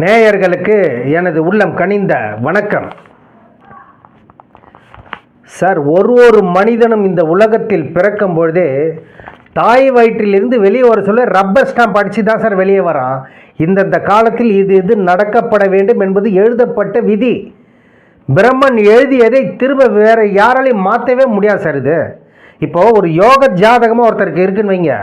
நேயர்களுக்கு எனது உள்ளம் கனிந்த வணக்கம். சார் ஒரு ஒரு மனிதனும் இந்த உலகத்தில் பிறக்கும் பொழுதே தாய் வயிற்றிலிருந்து வெளியே வர சொல்ல ரப்பர் ஸ்டாம்ப் அடித்து தான் சார் வெளியே வரான். இந்தந்த காலத்தில் இது இது நடக்கப்பட வேண்டும் என்பது எழுதப்பட்ட விதி. பிரம்மன் எழுதியதை திரும்ப வேறு யாராலையும் மாற்றவே முடியாது சார் இது. இப்போ ஒரு யோக ஜாதகமாக ஒருத்தருக்கு இருக்குன்னு வைங்க.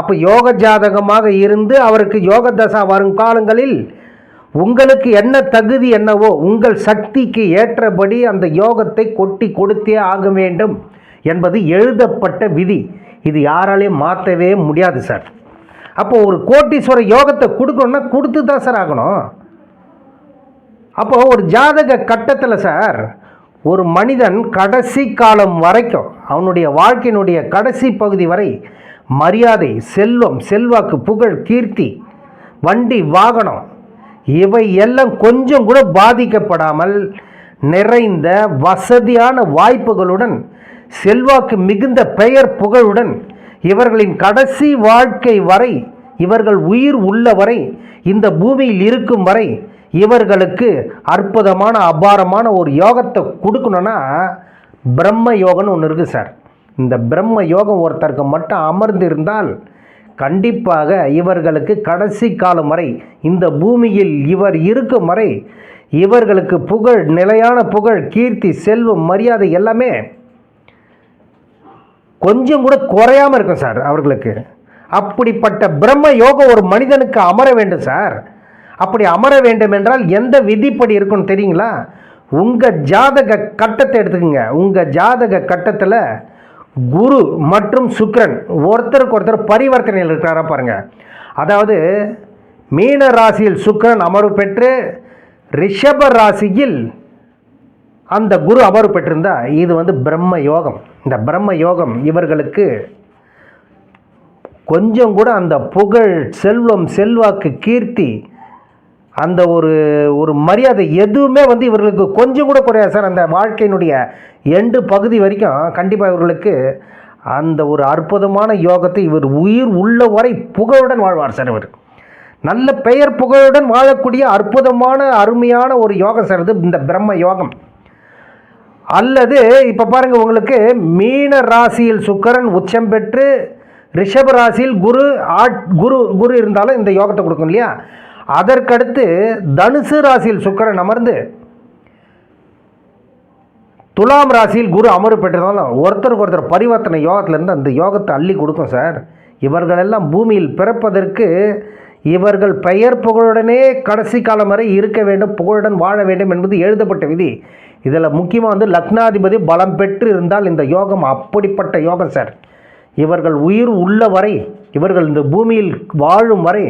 அப்போ யோக ஜாதகமாக இருந்து அவருக்கு யோக தசா வரும் காலங்களில் உங்களுக்கு என்ன தகுதி என்னவோ உங்கள் சக்திக்கு ஏற்றபடி அந்த யோகத்தை கொட்டி கொடுத்தே ஆக வேண்டும் என்பது எழுதப்பட்ட விதி. இது யாராலையும் மாற்றவே முடியாது சார். அப்போது ஒரு கோட்டீஸ்வர யோகத்தை கொடுக்கணும்னா கொடுத்து தான் சார் ஆகணும். அப்போது ஒரு ஜாதக கட்டத்தில் சார் ஒரு மனிதன் கடைசி காலம் வரைக்கும் அவனுடைய வாழ்க்கையினுடைய கடைசி பகுதி வரை மரியாதை செல்வம் செல்வாக்கு புகழ் கீர்த்தி வண்டி வாகனம் இவை எல்லாம் கொஞ்சம் கூட பாதிக்கப்படாமல் நிறைந்த வசதியான வாய்ப்புகளுடன் செல்வாக்கு மிகுந்த பெயர் புகழுடன் இவர்களின் கடைசி வாழ்க்கை வரை இவர்கள் உயிர் உள்ள வரை இந்த பூமியில் இருக்கும் வரை இவர்களுக்கு அற்புதமான அபாரமான ஒரு யோகத்தை கொடுக்கணும்னா பிரம்ம யோகம்னு ஒன்று இருக்குது சார். இந்த பிரம்ம யோகம் ஒருத்தருக்கு மட்டும் அமர்ந்து இருந்தால் கண்டிப்பாக இவர்களுக்கு கடைசி காலம் வரை இந்த பூமியில் இவர் இருக்கும் வரை இவர்களுக்கு புகழ் நிலையான புகழ் கீர்த்தி செல்வம் மரியாதை எல்லாமே கொஞ்சம் கூட குறையாமல் இருக்கும் சார் அவர்களுக்கு. அப்படிப்பட்ட பிரம்ம யோகம் ஒரு மனிதனுக்கு அமர வேண்டும் சார். அப்படி அமர வேண்டும் என்றால் எந்த விதிப்படி இருக்குன்னு தெரியுங்களா? உங்கள் ஜாதக கட்டத்தை எடுத்துக்கோங்க. உங்கள் ஜாதக கட்டத்தில் குரு மற்றும் சுக்ரன் ஒருத்தருக்கு ஒருத்தர் பரிவர்த்தனையில் இருக்கிறாரா பாருங்கள் அதாவது மீன ராசியில் சுக்ரன் அமர்வு பெற்று ரிஷப ராசியில் அந்த குரு அமர்வு பெற்றிருந்தா இது வந்து பிரம்ம யோகம். இந்த பிரம்ம யோகம் இவர்களுக்கு கொஞ்சம் கூட அந்த புகழ் செல்வம் செல்வாக்கு கீர்த்தி அந்த ஒரு ஒரு மரியாதை எதுவுமே வந்து இவர்களுக்கு கொஞ்சம் கூட குறையாது சார். அந்த வாழ்க்கையினுடைய எண்டு பகுதி வரைக்கும் கண்டிப்பாக இவர்களுக்கு அந்த ஒரு அற்புதமான யோகத்தை இவர் உயிர் உள்ள வரை புகழுடன் வாழ்வார் சார் இவர். நல்ல பெயர் புகழுடன் வாழக்கூடிய அற்புதமான அருமையான ஒரு யோகம் சார் இது இந்த பிரம்ம யோகம். அல்லது இப்போ பாருங்கள் உங்களுக்கு மீன ராசியில் சுக்கரன் உச்சம் பெற்று ரிஷப ராசியில் குரு ஆட் குரு குரு இருந்தாலும் இந்த யோகத்தை கொடுக்கும் இல்லையா? அதற்கடுத்து தனுசு ராசியில் சுக்கரன் அமர்ந்து துலாம் ராசியில் குரு அமர்வு பெற்றதால ஒருத்தருக்கு ஒருத்தர் பரிவர்த்தனை யோகத்திலேருந்து அந்த யோகத்தை அள்ளி கொடுக்கும் சார். இவர்களெல்லாம் பூமியில் பிறப்பதற்கு இவர்கள் பெயர் புகழுடனே கடைசி காலம் வரை இருக்க வேண்டும் புகழுடன் வாழ வேண்டும் என்பது எழுதப்பட்ட விதி. இதில் முக்கியமாக வந்து லக்னாதிபதி பலம் பெற்று இருந்தால் இந்த யோகம் அப்படிப்பட்ட யோகம் சார். இவர்கள் உயிர் உள்ள வரை இவர்கள் இந்த பூமியில் வாழும் வரை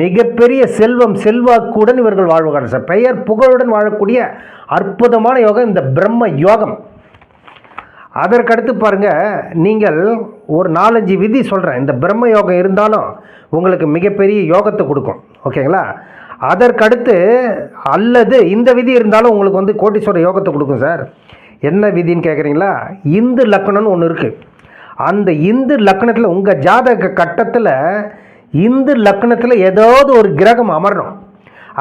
மிகப்பெரிய செல்வம் செல்வாக்குடன் இவர்கள் வாழ்வார்கள் சார். பெயர் புகழுடன் வாழக்கூடிய அற்புதமான யோகம் இந்த பிரம்ம யோகம். அதற்கடுத்து பாருங்கள் நீங்கள் ஒரு நாலஞ்சு விதி சொல்கிறேன் இந்த பிரம்ம யோகம் இருந்தாலும் உங்களுக்கு மிகப்பெரிய யோகத்தை கொடுக்கும். ஓகேங்களா? அதற்கடுத்து அல்லது இந்த விதி இருந்தாலும் உங்களுக்கு வந்து கோட்டீஸ்வர யோகத்தை கொடுக்கும் சார். என்ன விதின்னு கேட்குறீங்களா இந்து லக்கணம்னு ஒன்று இருக்குது அந்த இந்து லக்கணத்தில் உங்கள் ஜாதக கட்டத்தில் இந்து லக்னத்தில் ஏதாவது ஒரு கிரகம் அமரணும்.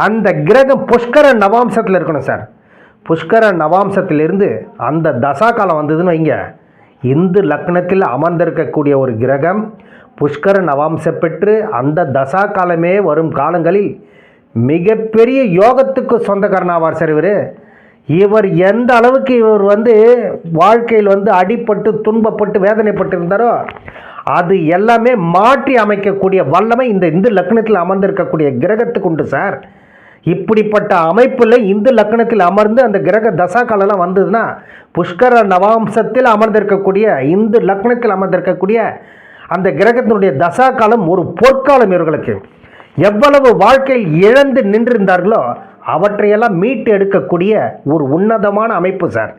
அந்த கிரகம் புஷ்கர நவாம்சத்தில் இருக்கணும் சார். புஷ்கர நவாம்சத்திலிருந்து அந்த தசா காலம் வந்ததுன்னு வைங்க. இந்து லக்னத்தில் அமர்ந்திருக்கக்கூடிய ஒரு கிரகம் புஷ்கர நவாம்சம் பெற்று அந்த தசா காலமே வரும் காலங்களில் மிகப்பெரிய யோகத்துக்கு சொந்தக்காரன் ஆவார் சார் இவர். இவர் எந்த அளவுக்கு இவர் வந்து வாழ்க்கையில் வந்து அடிப்பட்டு துன்பப்பட்டு வேதனைப்பட்டு இருந்தாரோ அது எல்லாமே மாற்றி அமைக்கக்கூடிய வல்லமை இந்த இந்து லக்னத்தில் அமர்ந்திருக்கக்கூடிய கிரகத்துக்கு உண்டு சார். இப்படிப்பட்ட அமைப்பில் இந்து லக்னத்தில் அமர்ந்து அந்த கிரக தசா காலம்லாம் வந்ததுன்னா புஷ்கர நவாம்சத்தில் அமர்ந்திருக்கக்கூடிய இந்து லக்னத்தில் அமர்ந்திருக்கக்கூடிய அந்த கிரகத்தினுடைய தசா காலம் ஒரு பொற்காலம் இவர்களுக்கு. எவ்வளவு வாழ்க்கையில் இழந்து நின்றிருந்தார்களோ அவற்றையெல்லாம் மீட்டு எடுக்கக்கூடிய ஒரு உன்னதமான அமைப்பு சார்.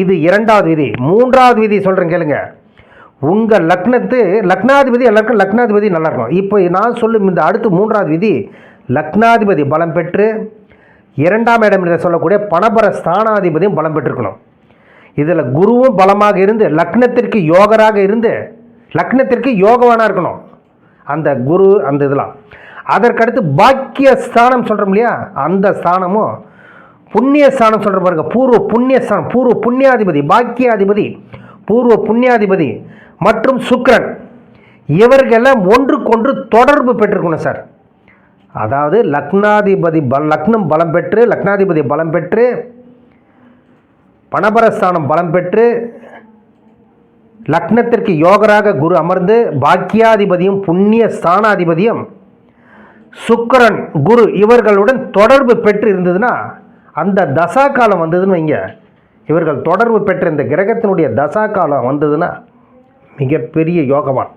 இது இரண்டாவது விதி. மூன்றாவது விதி சொல்கிறேன் கேளுங்க. உங்கள் லக்னத்து லக்னாதிபதி எல்லாருக்கும் லக்னாதிபதி நல்லா இருக்கும் இப்போ நான் சொல்லும் இந்த அடுத்து மூன்றாவது விதி லக்னாதிபதி பலம் பெற்று இரண்டாம் இடம் என்று சொல்லக்கூடிய பணபர ஸ்தானாதிபதியும் பலம் பெற்றிருக்கணும். இதில் குருவும் பலமாக இருந்து லக்னத்திற்கு யோகராக இருந்து லக்னத்திற்கு யோகவானாக இருக்கணும். அந்த குரு அந்த இதெல்லாம். அதற்கடுத்து பாக்கிய ஸ்தானம் சொல்கிறோம் இல்லையா? அந்த ஸ்தானமும் புண்ணிய ஸ்தானம் சொல்கிற பாருங்க. பூர்வ புண்ணிய ஸ்தானம் பூர்வ புண்ணியாதிபதி பாக்கியாதிபதி பூர்வ புண்ணியாதிபதி மற்றும் சுக்ரன் இவர்களெல்லாம் ஒன்றுக்கொன்று தொடர்பு பெற்றுக்கணும் சார். அதாவது லக்னாதிபதி பல லக்னம் பலம் பெற்று லக்னாதிபதி பலம் பெற்று பணபரஸ்தானம் பலம் பெற்று லக்னத்திற்கு யோகராக குரு அமர்ந்து பாக்கியாதிபதியும் புண்ணிய ஸ்தானாதிபதியும் சுக்கரன் குரு இவர்களுடன் தொடர்பு பெற்று இருந்ததுன்னா அந்த தசா காலம் வந்ததுன்னு வைங்க. இவர்கள் தொடர்பு பெற்ற இந்த கிரகத்தினுடைய தசா காலம் வந்ததுன்னா மிகப்பெரிய யோகவான்.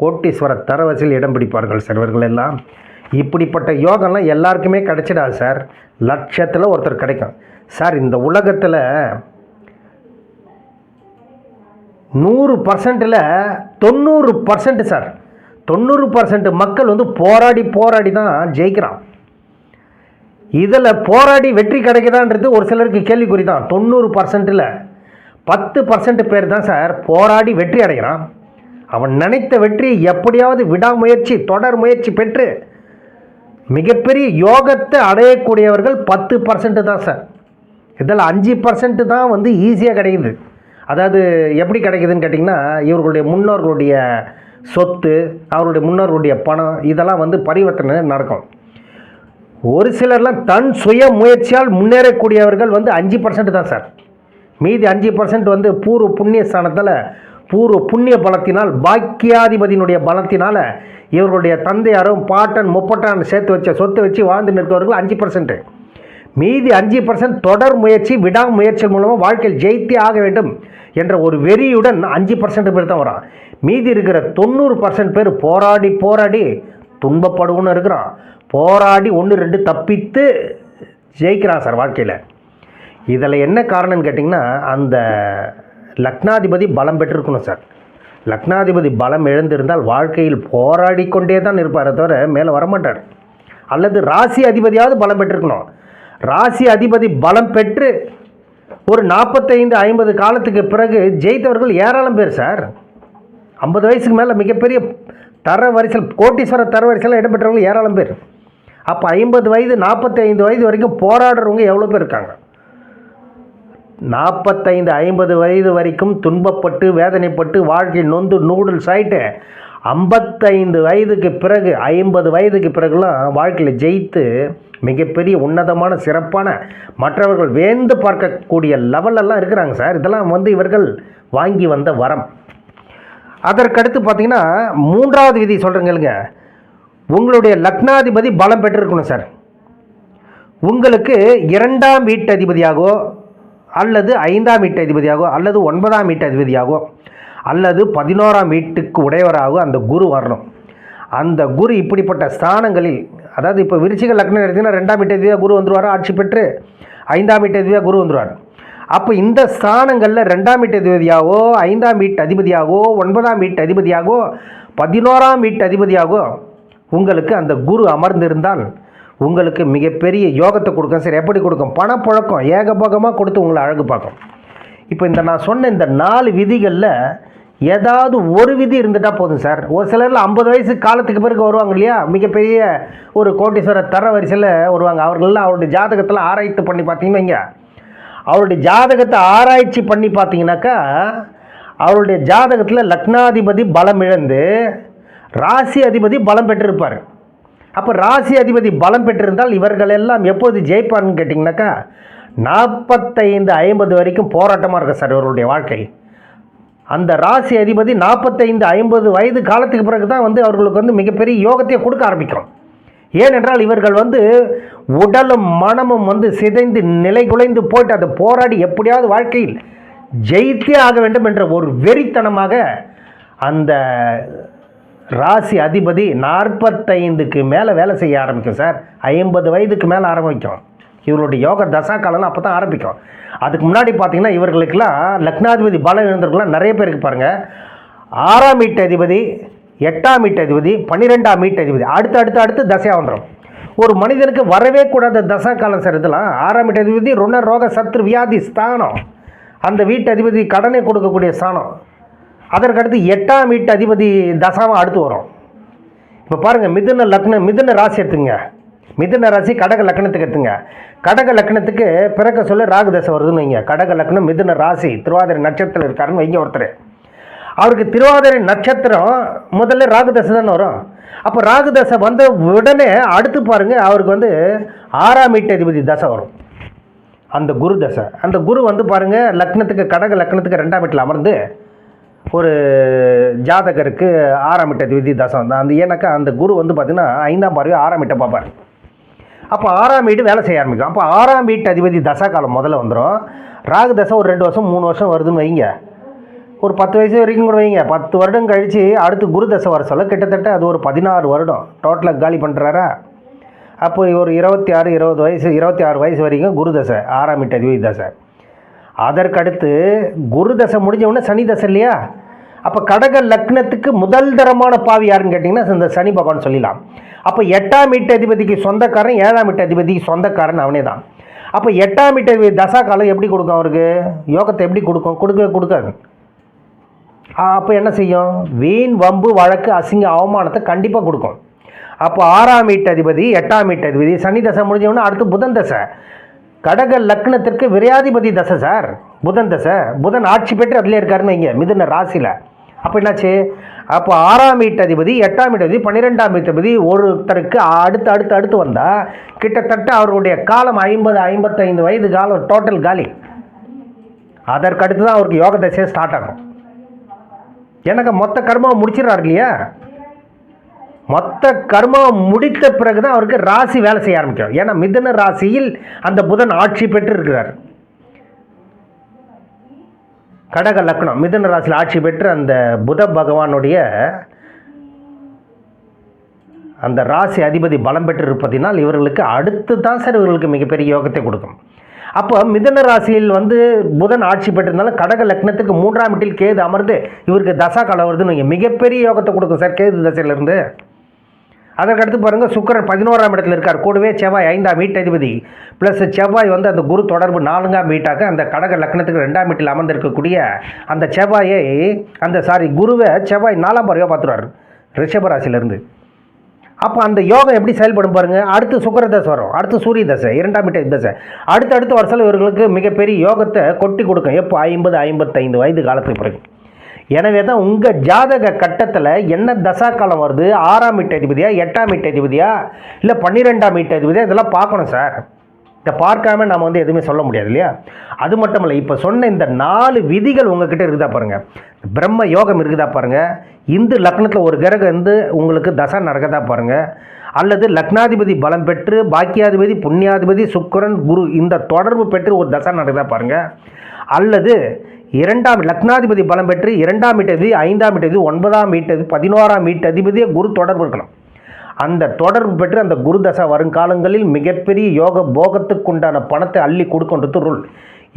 கோட்டீஸ்வர தரவரிசையில் இடம் பிடிப்பார்கள் சார் இவர்கள் எல்லாம் இப்படிப்பட்ட யோகம்லாம் எல்லாருக்குமே கிடைச்சிடாது சார். லட்சத்தில் ஒருத்தர் கிடைக்கும். சார் இந்த உலகத்தில் நூறு பர்சன்ட்டில் தொண்ணூறு பர்சன்ட் சார். தொண்ணூறு பர்சன்ட் மக்கள் வந்து போராடி போராடி தான் ஜெயிக்கிறான். இதில் போராடி வெற்றி கிடைக்குதான்றது ஒரு சிலருக்கு கேள்விக்குறி தான். தொண்ணூறு பர்சன்ட்டில் பத்து பர்சன்ட் பேர் தான் சார் போராடி வெற்றி அடைகிறான். அவன் நினைத்த வெற்றியை எப்படியாவது விடாமுயற்சி தொடர் முயற்சி பெற்று மிகப்பெரிய யோகத்தை அடையக்கூடியவர்கள் பத்து பர்சன்ட்டு தான் சார். இதில் அஞ்சு பர்சன்ட்டு தான் வந்து ஈஸியாக கிடைக்குது. அதாவது எப்படி கிடைக்குதுன்னு கேட்டிங்கன்னா இவர்களுடைய முன்னோர்களுடைய சொத்து அவருடைய முன்னோர்களுடைய பணம் இதெல்லாம் வந்து பரிவர்த்தனை நடக்கும். ஒரு சிலர்லாம் தன் சுய முயற்சியால் முன்னேறக்கூடியவர்கள் வந்து அஞ்சு பர்சன்ட் தான் சார். மீதி அஞ்சு பர்சன்ட் வந்து பூர்வ புண்ணிய ஸ்தானத்தில் பூர்வ புண்ணிய பலத்தினால் பாக்கியாதிபதியினுடைய பலத்தினால் இவர்களுடைய தந்தையாரும் பாட்டன் முப்பட்டான் சேர்த்து வச்ச சொத்தை வச்சு வாழ்ந்து நிற்கிறவர்கள் அஞ்சு பர்சன்ட் மீதி அஞ்சு பர்சன்ட் தொடர் முயற்சி விடாமுயற்சி மூலமாக வாழ்க்கையில் ஜெயித்தே ஆக வேண்டும் என்ற ஒரு வெறியுடன் அஞ்சு பர்சன்ட் பேர் தான் வரான். மீதி இருக்கிற தொண்ணூறு பர்சன்ட் பேர் போராடி போராடி துன்பப்படுவோன்னு இருக்கிறான். போராடி ஒன்று ரெண்டு தப்பித்து ஜெயிக்கிறான் சார் வாழ்க்கையில். இதில் என்ன காரணம்னு கேட்டிங்கன்னா அந்த லக்னாதிபதி பலம் பெற்றிருக்கணும் சார். லக்னாதிபதி பலம் எழுந்திருந்தால் வாழ்க்கையில் போராடி கொண்டே தான் இருப்பாரே தவிர மேலே வரமாட்டார். அல்லது ராசி அதிபதியாவது பலம் பெற்றிருக்கணும். ராசி அதிபதி பலம் பெற்று ஒரு நாற்பத்தைந்து ஐம்பது காலத்துக்கு பிறகு ஜெயித்தவர்கள் ஏராளம் பேர் சார். ஐம்பது வயசுக்கு மேலே மிகப்பெரிய தர வரிசையில் கோட்டீஸ்வர தர வரிசையில் இடம்பெற்றவர்கள் ஏராளம் பேர். அப்போ ஐம்பது வயது நாற்பத்தி ஐந்து வயது வரைக்கும் போராடுறவங்க எவ்வளோ பேர் இருக்காங்க? நாற்பத்தைந்து ஐம்பது வயது வரைக்கும் துன்பப்பட்டு வேதனைப்பட்டு வாழ்க்கை நொந்து நூடுல்ஸ் ஆகிட்டு ஐம்பத்தைந்து வயதுக்கு பிறகு ஐம்பது வயதுக்கு பிறகுலாம் வாழ்க்கையில் ஜெயித்து மிகப்பெரிய உன்னதமான சிறப்பான மற்றவர்கள் வேந்து பார்க்கக்கூடிய லெவலெல்லாம் இருக்கிறாங்க சார். இதெல்லாம் வந்து இவர்கள் வாங்கி வந்த வரம். அதற்கடுத்து பார்த்தீங்கன்னா மூன்றாவது விதி சொல்கிறேங்க உங்களுடைய லக்னாதிபதி பலம் பெற்றிருக்கணும் சார். உங்களுக்கு இரண்டாம் வீட்டு அதிபதியாகவோ அல்லது ஐந்தாம் வீட்டு அதிபதியாகவோ அல்லது ஒன்பதாம் வீட்டு அதிபதியாகவோ அல்லது பதினோராம் வீட்டுக்கு உடையவராகவோ அந்த குரு வரணும். அந்த குரு இப்படிப்பட்ட ஸ்தானங்களில் அதாவது இப்போ விருச்சிக லக்னம் எடுத்தீங்கன்னா ரெண்டாம் வீட்டு அதிபதியாக குரு வந்துருவார் ஆட்சி பெற்று ஐந்தாம் வீட்டு அதிபதியாக குரு வந்துருவார். அப்போ இந்த ஸ்தானங்களில் ரெண்டாம் வீட்டு அதிபதியாகவோ ஐந்தாம் வீட்டு அதிபதியாகவோ ஒன்பதாம் வீட்டு அதிபதியாகவோ பதினோராம் வீட்டு அதிபதியாகவோ உங்களுக்கு அந்த குரு அமர்ந்திருந்தால் உங்களுக்கு மிகப்பெரிய யோகத்தை கொடுக்கும். சரி எப்படி கொடுக்கும்? பணப்புழக்கம் ஏகபோகமாக கொடுத்து உங்களை அழகு பார்க்கும். இப்போ இந்த நான் சொன்ன இந்த நாலு விதிகளில் ஏதாவது ஒரு விதி இருந்துட்டால் போதும் சார். ஒரு சிலரில் ஐம்பது வயசு காலத்துக்கு பிறகு வருவாங்க இல்லையா? மிகப்பெரிய ஒரு கோட்டீஸ்வரர் தர வரிசையில் வருவாங்க. அவர்கள்லாம் அவருடைய ஜாதகத்தில் ஆராய்ச்சி பண்ணி பார்த்தீங்கன்னா அவருடைய ஜாதகத்தை ஆராய்ச்சி பண்ணி பார்த்தீங்கன்னாக்கா அவருடைய ஜாதகத்தில் லக்னாதிபதி பலம் இழந்து ராசி அதிபதி பலம் பெற்றிருப்பார். அப்போ ராசி அதிபதி பலம் பெற்றிருந்தால் இவர்கள் எல்லாம் எப்போது ஜெயிப்பான்னு கேட்டிங்கனாக்கா நாற்பத்தைந்து ஐம்பது வரைக்கும் போராட்டமாக இருக்கும் சார் இவருடைய வாழ்க்கை. அந்த ராசி அதிபதி நாற்பத்தைந்து ஐம்பது வயது காலத்துக்கு பிறகு தான் வந்து அவர்களுக்கு வந்து மிகப்பெரிய யோகத்தையே கொடுக்க ஆரம்பிக்கும் ஏனென்றால் இவர்கள் வந்து உடலும் மனமும் வந்து சிதைந்து நிலை குலைந்து போயிட்டு அதை போராடி எப்படியாவது வாழ்க்கையில் ஜெயித்தே ஆக வேண்டும் என்ற ஒரு வெறித்தனமாக அந்த ராசி அதிபதி நாற்பத்தைந்துக்கு மேலே வேலை செய்ய ஆரம்பிக்கும் சார். ஐம்பது வயதுக்கு மேலே ஆரம்பிக்கும். இவருடைய யோக தசா காலம்லாம் அப்போ தான் ஆரம்பிக்கும். அதுக்கு முன்னாடி பார்த்தீங்கன்னா இவர்களுக்கெல்லாம் லக்னாதிபதி பலம் இருந்தவர்கள்லாம் நிறைய பேருக்கு பாருங்கள் ஆறாம் வீட்டு அதிபதி எட்டாம் வீட்டு அதிபதி பன்னிரெண்டாம் வீட்டு அதிபதி. அடுத்து அடுத்து அடுத்து தசையாக வந்துடும் ஒரு மனிதனுக்கு வரவே கூடாத தசா காலம் சார் இதெல்லாம். ஆறாம் வீட்டு அதிபதி ருண ரோக சத்ரு வியாதி ஸ்தானம். அந்த வீட்டு அதிபதி கடனை கொடுக்கக்கூடிய ஸ்தானம். அதற்கடுத்து எட்டாம் வீட்டு அதிபதி தசாவும் அடுத்து வரும். இப்போ பாருங்கள் மிதுன லக்னம் மிதுன ராசி எடுத்துங்க. மிதுன ராசி கடக லக்னத்துக்கு எடுத்துங்க. கடக லக்னத்துக்கு பிறக்க சொல்ல ராகு தசை வருதுன்னு வைங்க. கடக லக்னம் மிதுன ராசி திருவாதிரை நட்சத்திரம் இருக்காருன்னு வைங்க ஒருத்தர். அவருக்கு திருவாதிரை நட்சத்திரம் முதல்ல ராகு தசை தானே வரும். அப்போ ராகு தசை வந்த உடனே அடுத்து பாருங்கள் அவருக்கு வந்து ஆறாம் வீட்டு அதிபதி தசை வரும். அந்த குரு தசை. அந்த குரு வந்து பாருங்க லக்னத்துக்கு கடக லக்னத்துக்கு ரெண்டாம் வீட்டில் அமர்ந்து ஒரு ஜாதகருக்கு ஆறாம் வீட்டு அதிபதி தசம் தான். அந்த ஏன்னாக்கா அந்த குரு வந்து பார்த்திங்கன்னா ஐந்தாம் பார்வை ஆறாம் வீட்டை பார்ப்பார். அப்போ ஆறாம் வீடு வேலை செய்ய ஆரம்பிக்கும். அப்போ ஆறாம் வீட்டு அதிபதி தசா காலம் முதல்ல வந்துடும் ராகு தசை ஒரு ரெண்டு வருஷம் மூணு வருஷம் வருதுன்னு வைங்க. ஒரு பத்து வயசு வரைக்கும் கூட வைங்க. பத்து வருடம் கழித்து அடுத்து குரு தசை வர சொல்ல கிட்டத்தட்ட அது ஒரு பதினாறு வருடம். டோட்டலாக காலி பண்ணுறாரா அப்போ ஒரு இருபத்தி ஆறு இருபது வயசு இருபத்தி ஆறு வயசு வரைக்கும் குரு தசை ஆறாம் வீட்டு அதிபதி தசை. அதற்கடுத்து குரு தசை முடிஞ்சவுடனே சனி தசை இல்லையா? அப்போ கடக லக்னத்துக்கு முதல் தரமான பாவி யாருன்னு கேட்டிங்கன்னா இந்த சனி பகவான் சொல்லிடலாம். அப்போ எட்டாம் வீட்டு அதிபதிக்கு சொந்தக்காரன் ஏழாம் வீட்டு அதிபதிக்கு சொந்தக்காரன் அவனே தான் அப்போ எட்டாம் வீட்டு தசா காலம் எப்படி கொடுக்கும் அவருக்கு? யோகத்தை எப்படி கொடுக்கும்? கொடுக்கவே கொடுக்காது. அப்போ என்ன செய்யும்? வீண் வம்பு வழக்கு அசிங்க அவமானத்தை கண்டிப்பாக கொடுக்கும். அப்போ ஆறாம் வீட்டு அதிபதி எட்டாம் வீட்டு அதிபதி சனி தசை முடிஞ்சவொன்னே அடுத்து புதன் தசை. கடக லக்னத்திற்கு விரையாதிபதி தசை சார். புதன் தசை. புதன் ஆட்சி பெற்று அதிலே இருக்காருன்னு வைங்க மிதுன ராசியில். அப்போ என்னாச்சு? அப்போ ஆறாம் வீட்டு அதிபதி எட்டாம் வீட்டு அதிபதி பன்னிரெண்டாம் வீட்டு அதிபதி ஒருத்தருக்கு அடுத்து அடுத்து அடுத்து வந்தால் கிட்டத்தட்ட அவருடைய காலம் ஐம்பது ஐம்பத்தைந்து வயது காலம் டோட்டல் காலி. அதற்கடுத்து தான் அவருக்கு யோக தசையை ஸ்டார்ட் ஆகும். எனக்கு மொத்த கர்மாவை முடிச்சிடறாரு இல்லையா? மொத்த கர்மாவை முடித்த பிறகு தான் அவருக்கு ராசி வேலை செய்ய ஆரம்பிக்கும் ஏன்னா மிதன ராசியில் அந்த புதன் ஆட்சி பெற்று இருக்கிறார். கடக லக்னம். மிதன ராசியில் ஆட்சி பெற்று அந்த புத பகவானுடைய அந்த ராசி அதிபதி பலம் பெற்று இருப்பதினால் இவர்களுக்கு அடுத்து தான் சார் இவர்களுக்கு மிகப்பெரிய யோகத்தை கொடுக்கும். அப்போ மிதுன ராசியில் வந்து புதன் ஆட்சி பெற்றிருந்தாலும் கடக லக்னத்துக்கு மூன்றாம் வீட்டில் கேது அமர்ந்து இவருக்கு தசா காலம் வருதுன்னு மிகப்பெரிய யோகத்தை கொடுக்கும் சார் கேது தசையிலேருந்து. அதற்கடுத்து பாருங்கள் சுக்கரன் பதினோராம் இடத்துல இருக்கார். கூடவே செவ்வாய் ஐந்தாம் வீட்டதிபதி. ப்ளஸ் செவ்வாய் வந்து அந்த குரு தொடர்பு நான்காம் வீட்டாக அந்த கடக லக்னத்துக்கு ரெண்டாம் வீட்டில் அமர்ந்திருக்கக்கூடிய அந்த செவ்வாயை அந்த சாரி குருவை செவ்வாய் நாலாம் பார்வையாக பார்த்துருவார். ரிஷபராசிலேருந்து அப்போ அந்த யோகம் எப்படி செயல்படும் பாருங்க? அடுத்து சுக்கர தசை வரும். அடுத்து சூரிய தசை இரண்டாம் வீட்டை தசை. அடுத்து வருஷம் இவர்களுக்கு மிகப்பெரிய யோகத்தை கொட்டி கொடுக்கும். எப்போ? ஐம்பது ஐம்பத்தைந்து வயது காலத்துக்கு பிறகு. எனவே தான் உங்கள் ஜாதக கட்டத்தில் என்ன தசா காலம் வருது? ஆறாம் வீட்டு அதிபதியா எட்டாம் வீட்டு அதிபதியா இல்லை பன்னிரெண்டாம் வீட்டு அதிபதியா? இதெல்லாம் பார்க்கணும் சார். இதை பார்க்காம நம்ம வந்து எதுவுமே சொல்ல முடியாது இல்லையா? அது மட்டும் இல்லை இப்போ சொன்ன இந்த நாலு விதிகள் உங்ககிட்ட இருக்குதா பாருங்கள் பிரம்ம யோகம் இருக்குதா பாருங்கள் இந்து லக்னத்தில் ஒரு கிரகம் வந்து உங்களுக்கு தசா நடக்கதா பாருங்கள் அல்லது லக்னாதிபதி பலம் பெற்று பாக்கியாதிபதி புண்ணியாதிபதி சுக்கரன் குரு இந்த தொடர்பு பெற்று ஒரு தசா நடக்குதா பாருங்கள் அல்லது இரண்டாம் லக்னாதிபதி பலம் பெற்று இரண்டாம் வீட்டதிபதி ஐந்தாம் வீட்டதிபதி ஒன்பதாம் மீட்டது பதினோராம் வீட்டதிபதியே குரு தொடர்பு இருக்கணும் அந்த தொடர்பு பெற்று அந்த குரு தசை வருங்காலங்களில் மிகப்பெரிய யோக போகத்துக்குண்டான பணத்தை அள்ளி கொடுக்கின்றது ரூல்.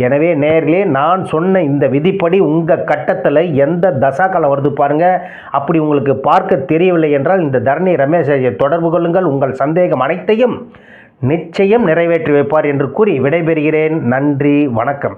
எனவே நேர்களே நான் சொன்ன இந்த விதிப்படி உங்கள் கட்டத்தில் எந்த தசா காலம் வருது பாருங்கள் அப்படி உங்களுக்கு பார்க்க தெரியவில்லை என்றால் இந்த தரணி ரமேஷ் தொடர்பு கொள்ளுங்கள். உங்கள் சந்தேகம் அனைத்தையும் நிச்சயம் நிறைவேற்றி வைப்பார் என்று கூறி விடைபெறுகிறேன். நன்றி வணக்கம்.